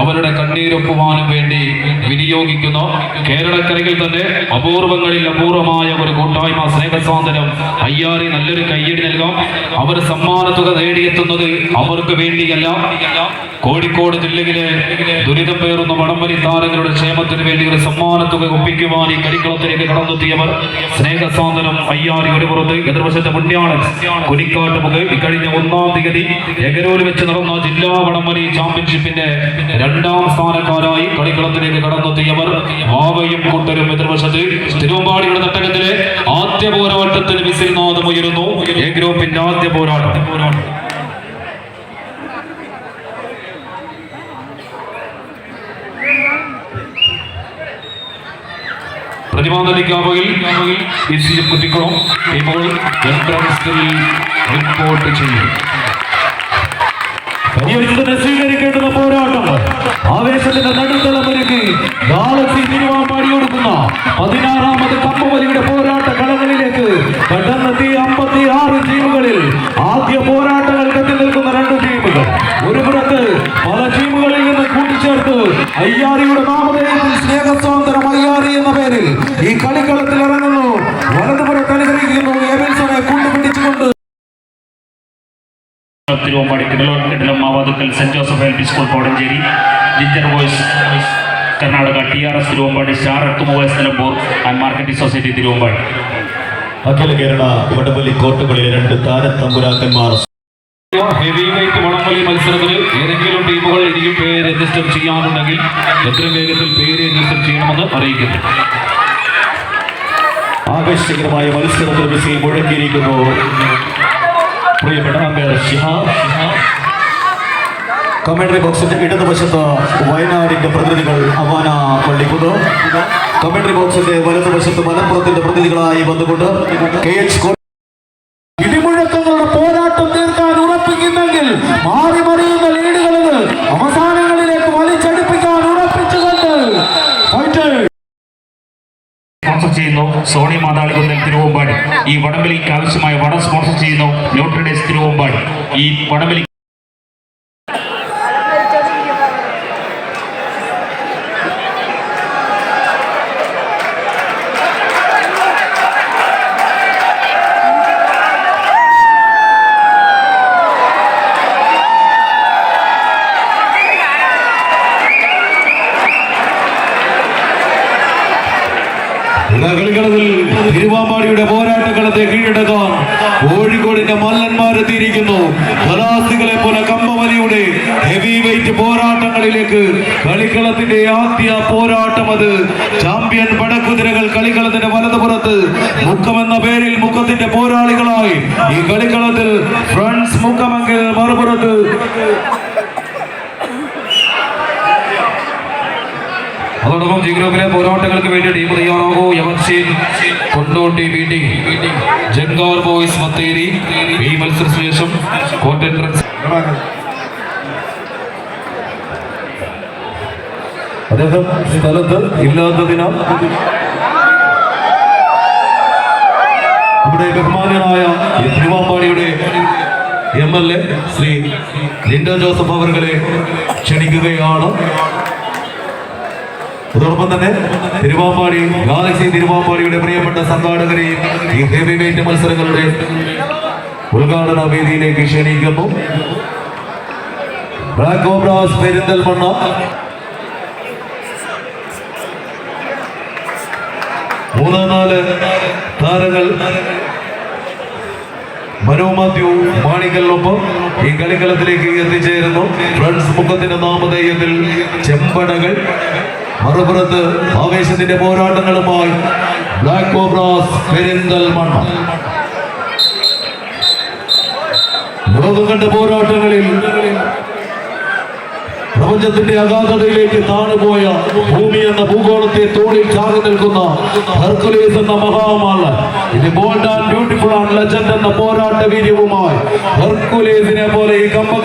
അവരുടെ കണ്ണീരൊപ്പുവാനും വേണ്ടി വിനിയോഗിക്കുന്ന. കേരളക്കരയിൽ തന്നെ അപൂർവങ്ങളിൽ അപൂർവമായ ഒരു കൂട്ടായ്മ സ്നേഹസ്വാതന്ത്ര്യം അയ്യാറി നല്ലൊരു കയ്യടി നൽകാം. അവർ സമ്മാനത്തുക നേടിയെത്തുന്നത് അവർക്ക് വേണ്ടിയല്ല. കോഴിക്കോട് ജില്ലയിലെ ദുരിതം പേറുന്ന വടംവലി താരങ്ങളുടെ ക്ഷേമത്തിന് വേണ്ടി ഒരു സമ്മാനത്തുക ഒപ്പിക്കുവാൻ ഈ കരിക്കുളത്തിലേക്ക് കടന്നെത്തിയവർ. സ്നേഹസ്വാതന്ത്ര്യം അയ്യാറി ഒരു പുറത്ത് എതിർവശത്തെ മുന്യാളൻ കുനിക്കാട്ട് മുഖ് ഇക്കഴിഞ്ഞ ഒന്നാം തീയതി എഗരൂരിൽ വെച്ച് നടന്ന ജില്ലാ വടംവലി ചാമ്പ്യൻഷിപ്പിന്റെ രണ്ടാം സ്ഥാനക്കാരായി കളിക്കളത്തിലേക്ക് കടന്നെത്തിയവർ ആവയും കൂട്ടരും എതിർവശത്ത് തിരുവമ്പാടിയുടെ തട്ടകത്തിലെ ആദ്യ പോരാട്ടത്തിന് മിസിൽ നാദം ഉയരുന്നു. എ ഗ്രൂപ്പിന്റെ ആദ്യ പോരാട്ടം. പ്രതിമാനലിക്കാവയിൽ കുത്തിക്കുളം. ഇപ്പോൾ റിപ്പോർട്ട് പോരാട്ടം ആവേശത്തിന്റെ നടുത്തളമൊരുക്കി ഗാലക്സി തിരുവാമ്പാടി കൊടുക്കുന്ന പതിനാറാമത് കമ്പവലിയുടെ പോരാട്ട കളങ്ങളിലേക്ക് കടന്നെത്തിയ അമ്പത്തി ആറ് ടീമുകളിൽ ആദ്യ പോരാട്ടങ്ങൾക്ക് എത്തി നിൽക്കുന്ന രണ്ട് ടീമുകൾ ഒരു പുറത്ത് പല ടീമുകളിൽ നിന്ന് കൂട്ടിച്ചേർത്ത് അയ്യാറിയുടെ നാമധേയത്തിൽ സ്നേഹസ്വാതന്ത്ര്യം അയ്യാറി എന്ന പേരിൽ ഈ കളിക്കളത്തിൽ ഇറങ്ങുന്നു വലതുപുറത്ത് അനുഗ്രഹിക്കുന്നു എമിൽസണെ കൊണ്ടുപിടിച്ചുകൊണ്ട് Thiruvambady കിടലം Mavathukkal saint Joseph L P school Kodenchery ginger boys Karnataka T R S Thiruvambady star automobiles Nilambur and marketing society Thiruvambady. അഖില കേരള വടംവലി കോർട്ടുകളിലെ രണ്ട് താരത്തമ്പുരാക്കന്മാർ ഹെവി വെയിറ്റ് വടംവലി മത്സരത്തിൽ ഏതെങ്കിലും ടീമുകൾ ഇനിയും പേര് രജിസ്റ്റർ ചെയ്യാനുണ്ടെങ്കിൽ എത്രയും വേഗത്തിൽ പേര് രജിസ്റ്റർ ചെയ്യണമെന്ന് അറിയിക്കുന്നു. ആകർഷകരമായ മത്സരത്തിൽ മുഴങ്ങിയിരിക്കുന്നു മുഴക്കിയിരിക്കുന്നു. പ്രിയപ്പെട്ട അമ്പയർ ഷിഹാബ് കമന്ററി ബോക്സിന്റെ ഇടതുവശത്ത് വയനാടിന്റെ പ്രതിനിധികൾ അവാന പള്ളിക്കുന്ന് കമന്ററി ബോക്സിന്റെ വലതുവശത്ത് മലപ്പുറത്തിന്റെ പ്രതിനിധികളായി വന്നുകൊണ്ട് കെ എച്ച് ഇടിമുഴക്കങ്ങളുടെ പോരാട്ടം തീർക്കാൻ ഉറപ്പിക്കുന്നെങ്കിൽ മാറി മറിയുന്ന സ്പോൺസർ ചെയ്യുന്നു. സോണി മാതാളികുന്നൽ തിരുവമ്പാടി. ഈ വടംവലിക്ക് ആവശ്യമായ വടം സ്പോൺസർ ചെയ്യുന്നു. ന്യൂട്രിഡേസ് തിരുവമ്പാടി. ഈ വടംവലി കീഴടക്കാൻ കോഴിക്കോടിന്റെ മല്ലന്മാരെത്തിയിരിക്കുന്നു കലാസികളെ പോലെ കമ്പവലിയുടെ ഹെവി വെയിറ്റ് പോരാട്ടങ്ങളിലേക്ക് കളിക്കളത്തിന്റെ ആദ്യ പോരാട്ടം അത്. ചാമ്പ്യൻ പടക്കുതിരകൾ കളിക്കളത്തിന്റെ വലതുപുറത്ത് മുഖമെന്ന പേരിൽ മുഖത്തിന്റെ പോരാളികളായി ഈ കളിക്കളത്തിൽ ഫ്രണ്ട്സ് മുഖമെങ്കിൽ മറുപുറത്ത് അതോടൊപ്പം ജി ഗ്രൂപ്പിലെ പോരാട്ടങ്ങൾക്ക് വേണ്ടി ടീം തയ്യാറാകൂ. യമൻഷീൻ കൊണ്ടോട്ടി മീറ്റിംഗ് ജംഗോർ ബോയ്സ് മത്തേരി ഈ മത്സരത്തിന് ശേഷം അദ്ദേഹം സ്ഥലത്ത് ഇല്ലാത്തതിനാൽ നമ്മുടെ ബഹുമാനായ തിരുവാമ്പാടിയുടെ M L A Shri Linto Joseph അവരുടെ ക്ഷണിക്കുകയാണ്. അതോടൊപ്പം തന്നെ തിരുവാമ്പാടി ഗാലക്സി തിരുവാമ്പാടിയുടെ പ്രിയപ്പെട്ട സംഘാടകരെയും ഈ ഹെവി വെയിറ്റ് മത്സരങ്ങളുടെ ഉദ്ഘാടന വേദിയിലേക്ക് ക്ഷണിക്കുന്നു. ബ്ലാക്ക് പെരിന്തൽമണ്ണ. മൂന്ന് നാല് താരങ്ങൾ മനോ മാത്യു ഈ കളിക്കളത്തിലേക്ക് എത്തിച്ചേരുന്നു. ഫ്രണ്ട്സ് മുഖത്തിന്റെ നാമധേയത്തിൽ ചെമ്പടകൾ. മറുപുറത്ത് ആവേശത്തിന്റെ പോരാട്ടങ്ങളുമായി ബ്ലാക്ക് കോബ്രാസ് പെരിന്തൽമണ്ണ. ലോകം കണ്ട പോരാട്ടങ്ങളിൽ പ്രപഞ്ചത്തിന്റെ അഗാധതയിലേക്ക് താണുപോയ ഭൂമി എന്ന ഭൂഗോളത്തെ തോളിൽ ചാകി നിൽക്കുന്ന ഹെർക്കുലേസ് എന്ന മഹാമാല ഇത് bold and beautiful and legend എന്ന പോരാട്ട വീര്യവുമായി ഹെർക്കുലേസിനെ പോലെ ഈ കമ്പകളത്തിൽ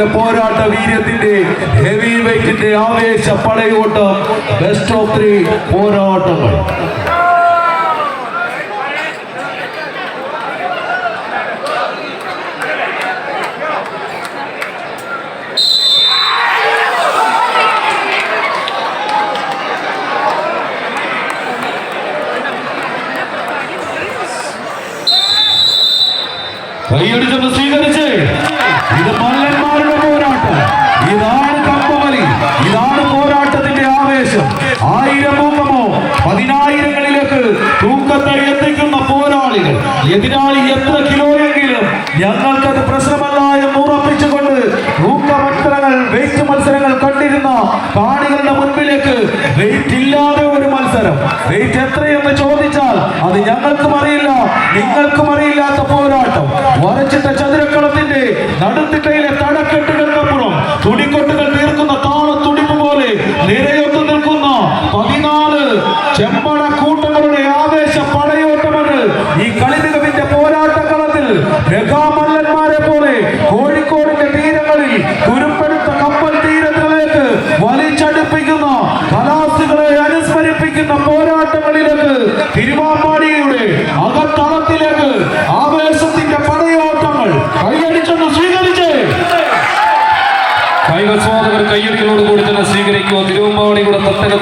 അവരുടെ പോരാട്ട വീര്യത്തിന്റെ ഹെവി വെയിറ്റിന്റെ ആവേശ പടയോട്ടം ബെസ്റ്റ് ഓഫ് ത്രീ പോരാട്ടങ്ങൾ. കൈയടിച്ചൊന്ന് സ്വീകരിച്ച് ഇത് പല എതിരാളി എത്ര കിലോയെങ്കിലും ഞങ്ങൾക്കത് പ്രശ്നമല്ല എന്ന് ഉറപ്പിച്ചുകൊണ്ട് മത്സരങ്ങൾ വെയിറ്റ് മത്സരങ്ങൾ കണ്ടിരുന്ന കാണികളുടെ മുൻപിലേക്ക് വെയിറ്റ് ഇല്ലാതെ ഒരു മത്സരം. വെയിറ്റ്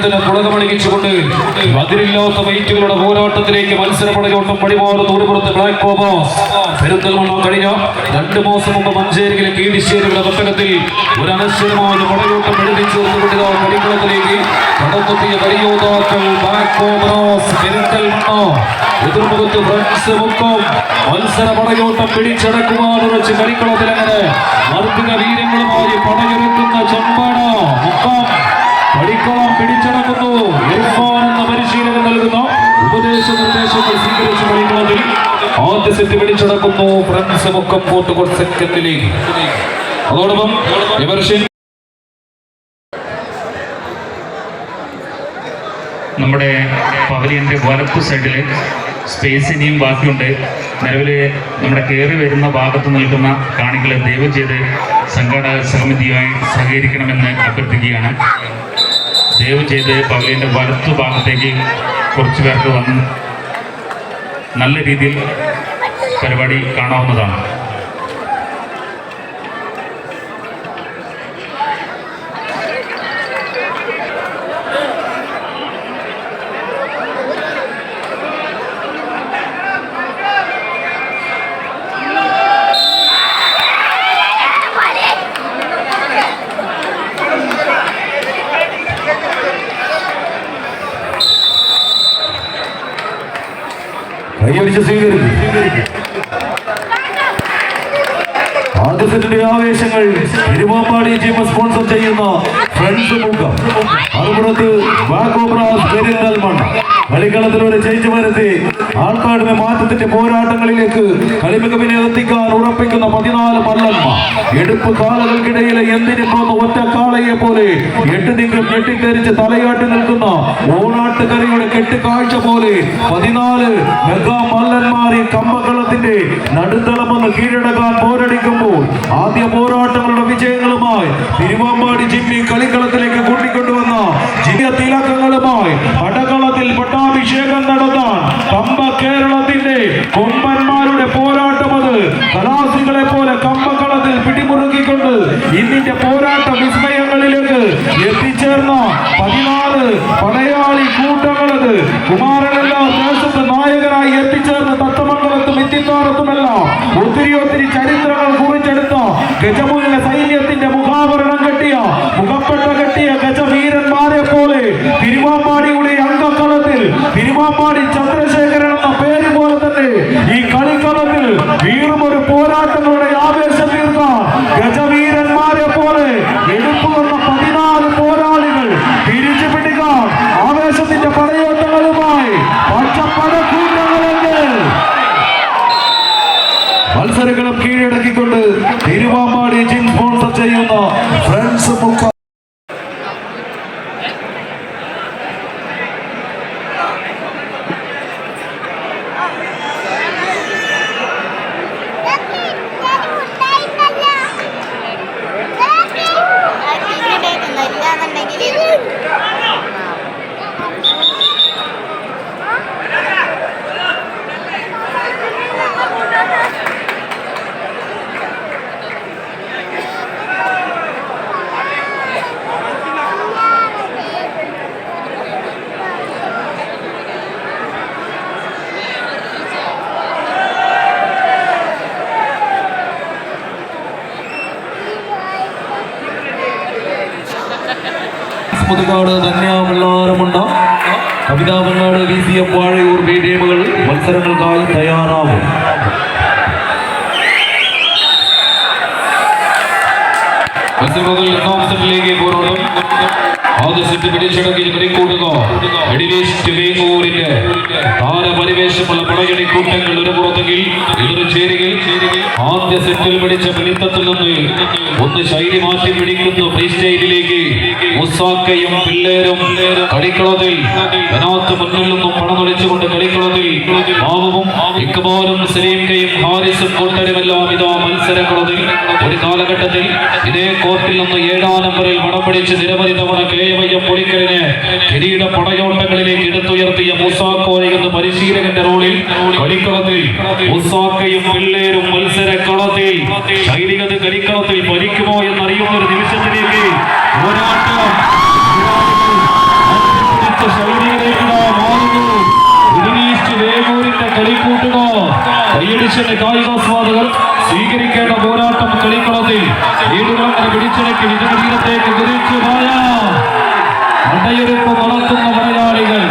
തട്ടകത്തിന് പുളകമണിയിച്ചുകൊണ്ട് അതിരില്ലാത്ത വെയിറ്റുകളുടെ പോരാട്ടത്തിലേക്ക് മത്സരപ്പടയോട്ടം പടിമാറ് നൂറുപുറത്ത് ബ്ലാക്ക് കോബാസ് പെരുന്തൽമണ്ണ കഴിഞ്ഞ രണ്ട് മാസം മുമ്പ് മഞ്ചേരിയിലെ കീഴിശ്ശേരിയുടെ തട്ടകത്തിൽ ഒരു അനശ്വരമായ പടയോട്ടം എഴുതി ചേർത്തുകൊണ്ടിതാ കളിക്കളത്തിലേക്ക് കടന്നെത്തിയ കളിയോതാക്കൾ ബ്ലാക്ക് കോബ്രാസ് പെരുന്തൽമണ്ണ. എതിർമുഖത്ത് ഫ്രണ്ട്സ് മൊത്തം മത്സര പടയോട്ടം പിടിച്ചടക്കുവാൻ ഉറച്ച് കളിക്കളത്തിൽ അങ്ങനെ മർദ്ദിക വീരങ്ങളുമായി പടയൊരുക്കുന്ന ചെമ്പാട മുക്കം. കളിക്കളം പിടിച്ചടക്കുന്നു എന്ന പരിശീലനം നൽകുന്നു. ഉപദേശ നിർദ്ദേശങ്ങൾ സ്വീകരിച്ചു കഴിയുന്നതിൽ ആദ്യ സെറ്റ് പിടിച്ചടക്കുന്നു ഫ്രണ്ട്സ് മുക്കം പോർട്ടുകൾ സെക്കൻഡിലേക്ക് അതോടൊപ്പം നമ്മുടെ പവലിയന്റെ വലപ്പ് സൈഡിൽ സ്പേസ് ഇനിയും ബാക്കിയുണ്ട്. നിലവിൽ നമ്മുടെ കയറി വരുന്ന ഭാഗത്ത് നിൽക്കുന്ന കാണികളെ ദയവ് ചെയ്ത് സംഘാടക സമിതിയുമായി സഹകരിക്കണമെന്ന് അഭ്യർത്ഥിക്കുകയാണ്. ദയവ് ചെയ്ത് പകലിന്റെ വലത്ത് ഭാഗത്തേക്ക് കുറച്ച് പേർക്ക് വന്ന് നല്ല രീതിയിൽ പരിപാടി കാണാവുന്നതാണ്. കൈയടിച്ച് സ്വീകരിക്കും. ആദ്യ സെറ്റിന്റെ ആവേശങ്ങൾ തിരുവാമ്പാടി ടീം സ്പോൺസർ ചെയ്യുന്ന ഫ്രണ്ട്സ് മുഖം. മറുപുറത്ത് ഒരു ചേഞ്ച് വരുത്തി. ആൾക്കാടിനെ മാറ്റത്തിന്റെ പോരാട്ടങ്ങളിലേക്ക് കളിമികവിനെ എത്തിക്കാൻ ഉറപ്പിക്കുന്ന പതിനാല് മല്ലന്മാർ. എടുപ്പ് കാലകൾക്കിടയിലെ എന്തിനു പോന്ന ഒറ്റ കാളയെ പോലെ എട്ട് നീക്കം ഞെട്ടിക്കരിച്ച് തലയാട്ടി നിൽക്കുന്ന ഓണാട്ടുകറിയുടെ കെട്ടുകാഴ്ച പോലെ പതിനാല് മെഗാ മല്ലന്മാരെ കമ്പകളത്തിന്റെ നടുത്തളമെന്ന് കീഴടക്കാൻ പോരടിക്കുമ്പോൾ ആദ്യ പോരാട്ടങ്ങളുടെ വിജയങ്ങളുമായി തിരുവാമ്പാടി ജിമ്മി കളിക്കളത്തിലേക്ക് കൂട്ടിക്കൊണ്ടുവന്ന ജിമ്മിയ തിലക്കങ്ങളുമായി പടകളത്തിൽ പട്ടാഭിഷേകം നടത്താൻ കമ്പ കേരളത്തിന്റെ കൊമ്പന്മാരുടെ പോരാട്ടം അത് കലാസികളെ പോലെ കമ്പകളത്തിൽ പിടിമുറുക്കിക്കൊണ്ട് ഇന്നിന്റെ പോരാട്ട വിസ്മയങ്ങളിലേക്ക് എത്തിച്ചേർന്ന പതിനാല് പടയാളി കൂട്ടങ്ങളത് കുമാരനെല്ലാം ദേശത്ത് നായകനായി എത്തിച്ചേർന്ന തത്തമംഗലത്തും എത്തിത്താറത്തുമെല്ലാം ഒത്തിരി ഒത്തിരി ചരിത്രങ്ങൾ കുറിച്ചെടുത്ത ഗജമുല്ല സൈന്യത്തിന്റെ മുഖാവരണം കെട്ടിയ മുഖപ്പെട്ട കെട്ടിയ ഗജവീരന്മാരെ പോലെ തിരുവാമ്പാടിയുടെ അംഗക്കളത്തിൽ തിരുവാമ്പാടി ചന്ദ്രശേഖരൻ എന്ന പേര് പോലെ തന്നെ ഈ കളിക്കളത്തിൽ വീറും ഒരു പോരാട്ടങ്ങളുടെ മത്സരങ്ങളും കീഴടക്കിക്കൊണ്ട് തിരുവാമ്പാടി ജിം സ്പോൺസർ ചെയ്യുന്ന ഫ്രണ്ട്സ് മുക്ക മുതുകാട് ധന്യാമല്ലാരമുണ്ട കവിതാമങ്ങാട് V C M Vazhayur B മത്സരങ്ങൾക്കായി തയ്യാറാവും. മത്സരങ്ങൾ രണ്ടാം സെറ്റിലേക്ക് പോരാടും. ഒരു ആദ്യ സെറ്റിൽ പിടിച്ച കളിക്കളത്തിൽ കളിക്കളത്തിൽ സലീംകയും ഹാരിസും ഒരു കാലഘട്ടത്തിൽ ഇതേ കോർട്ടിൽ നിന്ന് ഏഴാം നമ്പറിൽ മടം പിടിച്ച് നിരവധി തവണ കെ വൈ പൊളിക്കലിന് കിരീട പടയോട്ടങ്ങളിലേക്ക് എടുത്തുയർത്തിയ മുസാക്കോയ എന്ന പരിശീലകന്റെ റോളിൽ കളിക്കളത്തിൽ മുസാക്കയും പിള്ളേരും മത്സരക്കളത്തിൽ ശൈലികത കളിക്കളത്തിൽ ഭരിക്കുമോ എന്നറിയുന്ന ഒരു നിമിഷത്തിലേക്ക് പോരാട്ടം. കളിക്കൂട്ടുക കൈയടിച്ചന്റെ കായികാസ്വാദകർ സ്വീകരിക്കേണ്ട പോരാട്ടം കളിക്കളത്തിൽ വീടുകളങ്ങനെ പിടിച്ചടക്കി വിജയ உடையிருப்பு மலர்த்தும் முதலாளிகள்.